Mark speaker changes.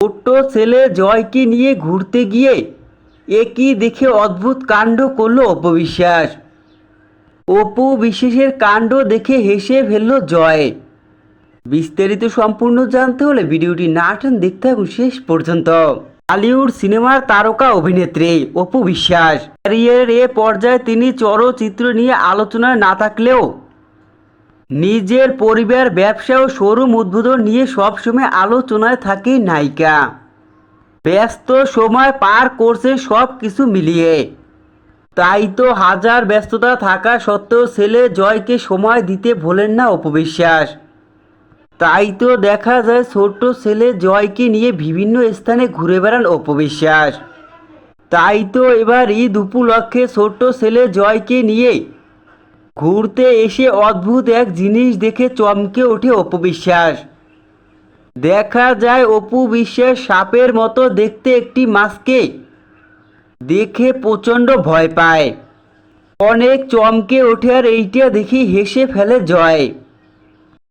Speaker 1: ছোট্ট ছেলে জয়কে নিয়ে ঘুরতে গিয়ে একই দেখে অদ্ভুত কাণ্ড করল অপবিশ্বাস অপু বিশ্বাসের কাণ্ড দেখে হেসে ফেলল জয়। বিস্তারিত সম্পূর্ণ জানতে হলে ভিডিওটি না টান দেখতে থাকুন শেষ পর্যন্ত। বলিউড সিনেমার তারকা অভিনেত্রী অপু বিশ্বাস। ক্যারিয়ারের এ পর্যায়ে তিনি চলচ্চিত্র নিয়ে আলোচনায় না থাকলেও নিজের পরিবার, ব্যবসা ও শোরুম উদ্বোধন নিয়ে সবসময় আলোচনায় থাকে নায়িকা। ব্যস্ত সময় পার করছে সব কিছু মিলিয়ে। তাই তো হাজার ব্যস্ততা থাকা সত্ত্বেও ছেলে জয়কে সময় দিতে ভোলেন না অপবিশ্বাস তাই তো দেখা যায় ছোট্ট ছেলে জয়কে নিয়ে বিভিন্ন স্থানে ঘুরে বেড়ান অপবিশ্বাস তাই তো এবার ঈদ উপলক্ষে ছোট্ট ছেলে জয়কে নিয়ে ঘুরতে এসে অদ্ভুত এক জিনিস দেখে চমকে ওঠে অপু বিশ্বাস। দেখা যায় অপু বিশ্বাস সাপের মতো দেখতে একটি মাছকে দেখে প্রচণ্ড ভয় পায়। অনেক চমকে ওঠে আর এইটা দেখি হেসে ফেলে জয়।